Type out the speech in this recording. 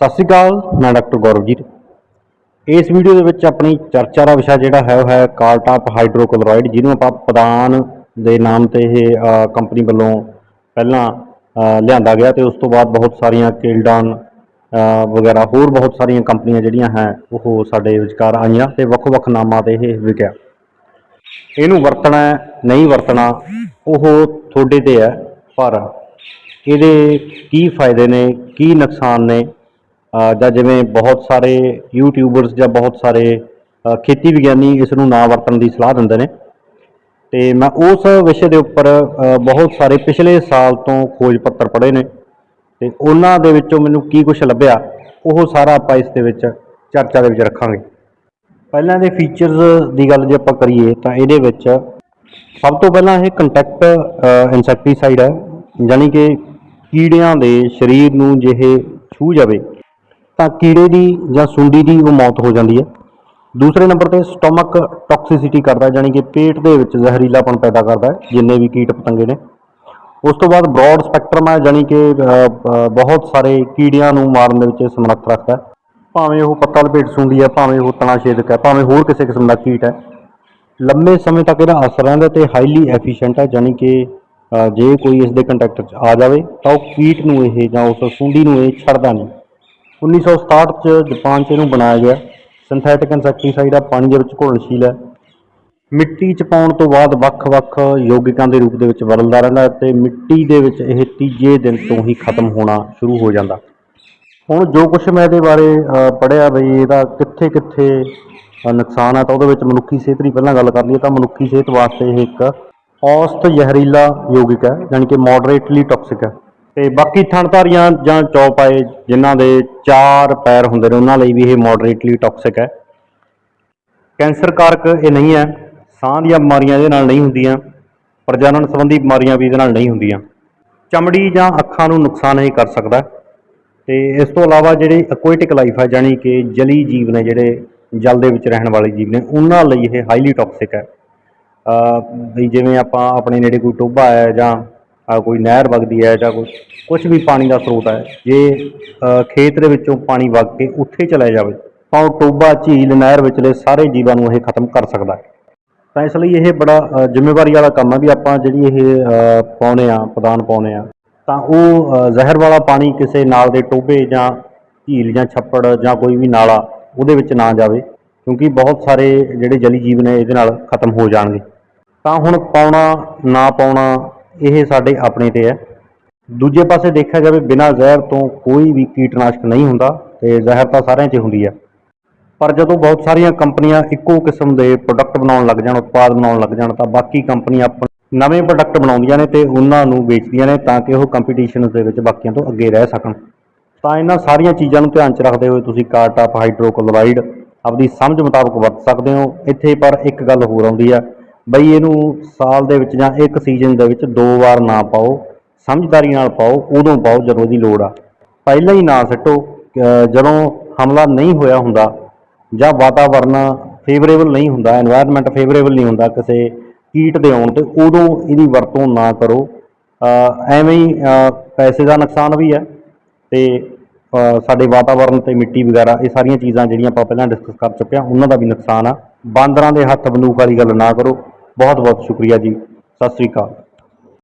ਸਤਿ ਸ਼੍ਰੀ ਅਕਾਲ, ਮੈਂ ਡਾਕਟਰ ਗੌਰਵਜੀਤ। ਇਸ ਵੀਡੀਓ ਦੇ ਵਿੱਚ ਆਪਣੀ ਚਰਚਾ ਦਾ ਵਿਸ਼ਾ ਜਿਹੜਾ ਹੈ, ਉਹ ਹੈ ਕਾਲਟਾਪ ਹਾਈਡਰੋਕਲੋਰਾਈਡ, ਜਿਹਨੂੰ ਆਪਾਂ ਪਦਾਨ ਦੇ ਨਾਮ ਤੇ ਇਹ ਕੰਪਨੀ ਵੱਲੋਂ ਪਹਿਲਾਂ ਲਿਆਂਦਾ ਗਿਆ ਤੇ ਉਸ ਤੋਂ ਬਾਅਦ ਬਹੁਤ ਸਾਰੀਆਂ ਕੇਲਡਾਨ ਵਗੈਰਾ ਹੋਰ ਬਹੁਤ ਸਾਰੀਆਂ ਕੰਪਨੀਆਂ ਜਿਹੜੀਆਂ ਹੈ, ਉਹ ਸਾਡੇ ਵਿਚਕਾਰ ਆਈਆਂ ਤੇ ਵੱਖ-ਵੱਖ ਨਾਮਾਂ ਤੇ ਇਹ ਵਿਕਿਆ। ਇਹਨੂੰ ਵਰਤਣਾ ਨਹੀਂ ਵਰਤਣਾ, ਉਹ ਤੁਹਾਡੇ ਤੇ ਹੈ, ਪਰ ਇਹਦੇ ਕੀ ਫਾਇਦੇ ਨੇ, ਕੀ ਨੁਕਸਾਨ ਨੇ ਜਾਂ ਜਿਵੇਂ ਬਹੁਤ ਸਾਰੇ ਯੂਟਿਊਬਰਸ ਜਾਂ ਬਹੁਤ ਸਾਰੇ ਖੇਤੀ ਵਿਗਿਆਨੀ ਇਸ ਨੂੰ ਨਾ ਵਰਤਣ ਦੀ ਸਲਾਹ ਦਿੰਦੇ ਨੇ। ਤੇ ਮੈਂ ਉਸ ਵਿਸ਼ੇ ਦੇ ਉੱਪਰ ਬਹੁਤ ਸਾਰੇ ਪਿਛਲੇ ਸਾਲ ਤੋਂ ਖੋਜ ਪੱਤਰ ਪੜ੍ਹੇ ਨੇ। ਤੇ ਉਹਨਾਂ ਦੇ ਵਿੱਚੋਂ ਮੈਨੂੰ ਕੀ ਕੁਝ ਲੱਭਿਆ, ਉਹ ਸਾਰਾ ਆਪਾਂ ਇਸ ਦੇ ਵਿੱਚ ਚਰਚਾ ਦੇ ਵਿੱਚ ਰੱਖਾਂਗੇ। ਪਹਿਲਾਂ ਦੇ ਫੀਚਰਸ ਦੀ ਗੱਲ ਜੇ ਆਪਾਂ ਕਰੀਏ, ਤਾਂ ਇਹਦੇ ਵਿੱਚ ਸਭ ਤੋਂ ਪਹਿਲਾਂ ਇਹ ਕੰਟੈਕਟ ਇਨਸੈਕਟੀਸਾਈਡ ਹੈ। ਯਾਨੀ ਕਿ ਕੀੜਿਆਂ ਦੇ ਸਰੀਰ ਨੂੰ ਜੇ ਇਹ ਛੂ ਜਾਵੇ। ਤਾਂ ਕੀੜੇ ਦੀ ਜਾਂ ਸੁੰਡੀ ਦੀ ਉਹ ਮੌਤ ਹੋ ਜਾਂਦੀ ਹੈ। ਦੂਸਰੇ ਨੰਬਰ ਤੇ ਸਟਮਕ ਟੌਕਸਿਸਿਟੀ ਕਰਦਾ ਹੈ, ਯਾਨੀ ਕਿ ਪੇਟ ਦੇ ਵਿੱਚ ਜ਼ਹਿਰੀਲਾਪਣ ਪੈਦਾ ਕਰਦਾ ਜਿੰਨੇ ਵੀ ਕੀਟ ਪਤੰਗੇ ਨੇ। ਉਸ ਤੋਂ ਬਾਅਦ ਬ੍ਰੌਡ ਸਪੈਕਟਰਮ ਹੈ ਯਾਨੀ ਕਿ ਬਹੁਤ ਸਾਰੇ ਕੀੜਿਆਂ ਨੂੰ ਮਾਰਨ ਦੇ ਵਿੱਚ ਸਮਰੱਥ ਰੱਖਦਾ ਭਾਵੇਂ ਉਹ ਪੱਤਾ ਲਪੇਟ ਸੁੰਡੀ ਹੈ ਭਾਵੇਂ ਉਹ ਤਣਾ ਛੇਦਕ ਹੈ ਭਾਵੇਂ ਹੋਰ ਕਿਸੇ ਕਿਸਮ ਦਾ ਕੀਟ ਹੈ। ਲੰਬੇ ਸਮੇਂ ਤੱਕ ਇਹਦਾ ਅਸਰ ਰਹਿੰਦਾ ਤੇ ਹਾਈਲੀ ਐਫੀਸ਼ੀਐਂਟ ਹੈ ਯਾਨੀ ਕਿ ਜੇ ਕੋਈ ਇਸ ਦੇ ਕੰਟੈਕਟ 'ਚ ਆ ਜਾਵੇ ਤਾਂ ਉਹ ਕੀਟ ਨੂੰ ਇਹ ਜਾਂ ਉਸ ਸੁੰਡੀ ਨੂੰ ਇਹ ਛੱਡਦਾ ਨਹੀਂ। 1967 ਚ ਜਾਪਾਨ 'ਚ ਇਹਨੂੰ ਬਣਾਇਆ ਗਿਆ। ਸਿੰਥੈਟਿਕ ਇਨਸੈਕਟੀਸਾਈਡ ਆ ਪਾਣੀ ਦੇ ਵਿੱਚ ਘੁਲਣਸ਼ੀਲ ਹੈ। ਮਿੱਟੀ 'ਚ ਪਾਉਣ ਤੋਂ ਬਾਅਦ ਵੱਖ-ਵੱਖ ਯੋਗਿਕਾਂ ਦੇ ਰੂਪ ਦੇ ਵਿੱਚ ਬਦਲਦਾ ਰਹਿੰਦਾ ਹੈ ਤੇ ਮਿੱਟੀ ਦੇ ਵਿੱਚ ਇਹ ਤੀਜੇ ਦਿਨ ਤੋਂ ਹੀ ਖਤਮ ਹੋਣਾ ਸ਼ੁਰੂ ਹੋ ਜਾਂਦਾ। ਹੁਣ ਜੋ ਕੁਝ ਮੈਂ ਇਹਦੇ ਬਾਰੇ ਅ, ਪੜ੍ਹਿਆ ਬਈ ਇਹਦਾ ਕਿੱਥੇ-ਕਿੱਥੇ ਨੁਕਸਾਨ ਹੈ ਤਾਂ ਉਹਦੇ ਵਿੱਚ ਮਨੁੱਖੀ ਸਿਹਤ ਦੀ ਪਹਿਲਾਂ ਗੱਲ ਕਰ ਲਈਏ ਤਾਂ ਮਨੁੱਖੀ ਸਿਹਤ ਵਾਸਤੇ ਇਹ ਇੱਕ ਔਸਤ ਜ਼ਹਿਰੀਲਾ ਯੋਗਿਕ ਹੈ ਯਾਨੀ ਕਿ ਮੋਡਰੇਟਲੀ ਟਾਕਸਿਕ ਹੈ। ਤੇ ਬਾਕੀ ਥਣਧਾਰੀਆਂ ਜਾਂ ਚੌਪਾਏ ਜਿਨ੍ਹਾਂ ਦੇ ਚਾਰ ਪੈਰ ਹੁੰਦੇ ਨੇ ਉਹਨਾਂ ਲਈ ਵੀ ਇਹ ਮੋਡਰੇਟਲੀ ਟਾਕਸਿਕ ਹੈ। ਕੈਂਸਰ ਕਾਰਕ ਇਹ ਨਹੀਂ ਹੈ। ਸਾਹ ਦੀਆਂ ਬਿਮਾਰੀਆਂ ਇਹਦੇ ਨਾਲ ਨਹੀਂ ਹੁੰਦੀਆਂ। ਪ੍ਰਜਨਨ ਸੰਬੰਧੀ ਬਿਮਾਰੀਆਂ ਵੀ ਇਹਦੇ ਨਾਲ ਨਹੀਂ ਹੁੰਦੀਆਂ। ਚਮੜੀ ਜਾਂ ਅੱਖਾਂ ਨੂੰ ਨੁਕਸਾਨ ਇਹ ਕਰ ਸਕਦਾ। ਹੈ। ਤੇ ਇਸ ਤੋਂ ਇਲਾਵਾ ਜਿਹੜੇ ਐਕੁਆਟਿਕ ਲਾਈਫ ਹੈ ਜਾਨੀ ਕਿ ਜਲੀ ਜੀਵ ਨੇ ਜਿਹੜੇ ਜਲ ਦੇ ਵਿੱਚ ਰਹਿਣ ਵਾਲੇ ਜੀਵ ਨੇ ਉਹਨਾਂ ਲਈ ਇਹ ਹਾਈਲੀ ਟਾਕਸਿਕ ਹੈ। ਅ, ਜਿਵੇਂ ਆਪਾਂ ਆਪਣੇ ਨੇੜੇ ਕੋਈ ਟੋਭਾ ਹੈ ਜਾਂ ਅ, ਕੋਈ ਨਹਿਰ ਵਗਦੀ ਹੈ ਜਾਂ ਕੋਈ ਕੁਝ ਵੀ ਪਾਣੀ ਦਾ ਸਰੋਤ ਹੈ ਜੇ ਖੇਤ ਦੇ ਵਿੱਚੋਂ ਪਾਣੀ ਵਗ ਕੇ ਉੱਥੇ ਚਲਾ ਜਾਵੇ ਤਾਂ ਉਹ ਟੋਭਾ ਝੀਲ ਨਹਿਰ ਵਿਚਲੇ ਸਾਰੇ ਜੀਵਾਂ ਨੂੰ ਇਹ ਖਤਮ ਕਰ ਸਕਦਾ ਹੈ। ਤਾਂ ਇਸ ਲਈ ਇਹ ਬੜਾ ਜ਼ਿੰਮੇਵਾਰੀ ਵਾਲਾ ਕੰਮ ਹੈ ਵੀ ਆਪਾਂ ਜਿਹੜੀ ਇਹ ਅ, ਪਾਉਂਦੇ ਆ ਪ੍ਰਦਾਨ ਪਾਉਂਦੇ ਆ ਤਾਂ ਉਹ ਜ਼ਹਿਰ ਵਾਲਾ ਪਾਣੀ ਕਿਸੇ ਨਾਲ ਦੇ ਟੋਭੇ ਜਾਂ ਝੀਲ ਜਾਂ ਛੱਪੜ ਜਾਂ ਕੋਈ ਵੀ ਨਾਲਾ ਉਹਦੇ ਵਿੱਚ ਨਾ ਜਾਵੇ ਕਿਉਂਕਿ ਬਹੁਤ ਸਾਰੇ ਜਿਹੜੇ ਜਲੀ ਜੀਵ ਨੇ ਇਹਦੇ ਨਾਲ ਖਤਮ ਹੋ ਜਾਣਗੇ। ਤਾਂ ਹੁਣ ਪਾਉਣਾ ਨਾ ਪਾਉਣਾ ਇਹ ਸਾਡੇ ਆਪਣੇ ਤੇ ਹੈ। ਦੂਜੇ ਪਾਸੇ ਦੇਖਿਆ ਜਾਵੇ, ਬਿਨਾਂ ਜ਼ਹਿਰ ਤੋਂ ਕੋਈ ਵੀ ਕੀਟਨਾਸ਼ਕ ਨਹੀਂ ਹੁੰਦਾ ਤੇ ਜ਼ਹਿਰ ਤਾਂ ਸਾਰਿਆਂ 'ਚ ਹੁੰਦੀ ਹੈ। ਪਰ ਜਦੋਂ ਬਹੁਤ ਸਾਰੀਆਂ ਕੰਪਨੀਆਂ ਇੱਕੋ ਕਿਸਮ ਦੇ ਪ੍ਰੋਡਕਟ ਬਣਾਉਣ ਲੱਗ ਜਾਣ, ਉਤਪਾਦ ਬਣਾਉਣ ਲੱਗ ਜਾਣ, ਤਾਂ ਬਾਕੀ ਕੰਪਨੀਆਂ ਆਪਣੇ ਨਵੇਂ ਪ੍ਰੋਡਕਟ ਬਣਾਉਂਦੀਆਂ ਨੇ ਤੇ ਉਹਨਾਂ ਨੂੰ ਵੇਚਦੀਆਂ ਨੇ ਤਾਂ ਕਿ ਉਹ ਕੰਪੀਟੀਸ਼ਨ ਦੇ ਵਿੱਚ ਬਾਕੀਆਂ ਤੋਂ ਅੱਗੇ ਰਹਿ ਸਕਣ। ਤਾਂ ਇਹਨਾਂ ਸਾਰੀਆਂ ਚੀਜ਼ਾਂ ਨੂੰ ਧਿਆਨ 'ਚ ਰੱਖਦੇ ਹੋਏ ਤੁਸੀਂ ਕਾਰਟ ਕਾਰਟਾਪ ਹਾਈਡਰੋਕਲੋਰਾਈਡ ਆਪਦੀ ਸਮਝ ਮੁਤਾਬਕ ਵਰਤ ਸਕਦੇ ਹੋ। ਇੱਥੇ ਪਰ ਇੱਕ ਗੱਲ ਹੋਰ ਆਉਂਦੀ ਆ ਬਈ ਇਹਨੂੰ ਸਾਲ ਦੇ ਵਿੱਚ ਜਾਂ ਇੱਕ ਸੀਜ਼ਨ ਦੇ ਵਿੱਚ ਦੋ ਵਾਰ ਨਾ ਪਾਓ, ਸਮਝਦਾਰੀ ਨਾਲ ਪਾਓ, ਉਦੋਂ ਪਾਓ ਜਦੋਂ ਦੀ ਲੋੜ ਆ। ਪਹਿਲਾਂ ਹੀ ਨਾ ਸੱਟੋ ਜਦੋਂ ਹਮਲਾ ਨਹੀਂ ਹੋਇਆ ਹੁੰਦਾ ਜਾਂ ਵਾਤਾਵਰਨ ਫੇਵਰੇਬਲ ਨਹੀਂ ਹੁੰਦਾ এনवायरमेंट ਫੇਵਰੇਬਲ ਨਹੀਂ ਹੁੰਦਾ ਕਿਸੇ ਕੀਟ ਦੇ ਆਉਣ ਤੇ, ਉਦੋਂ ਇਹਦੀ ਵਰਤੋਂ ਨਾ ਕਰੋ। ਐਵੇਂ ਹੀ ਪੈਸੇ ਦਾ ਨੁਕਸਾਨ ਵੀ ਹੈ ਤੇ ਸਾਡੇ ਵਾਤਾਵਰਨ ਤੇ ਮਿੱਟੀ ਵਗੈਰਾ, ਇਹ ਸਾਰੀਆਂ ਚੀਜ਼ਾਂ ਜਿਹੜੀਆਂ ਆਪਾਂ ਪਹਿਲਾਂ ਡਿਸਕਸ ਕਰ ਚੁੱਕੇ ਆ ਉਹਨਾਂ ਦਾ ਵੀ ਨੁਕਸਾਨ ਆ। ਬਾਂਦਰਾਂ ਦੇ ਹੱਥ ਬੰਦੂਕ ਵਾਲੀ ਗੱਲ ਨਾ ਕਰੋ। ਬਹੁਤ ਬਹੁਤ ਸ਼ੁਕਰੀਆ ਜੀ। ਸਤਿ ਸ੍ਰੀ ਅਕਾਲ।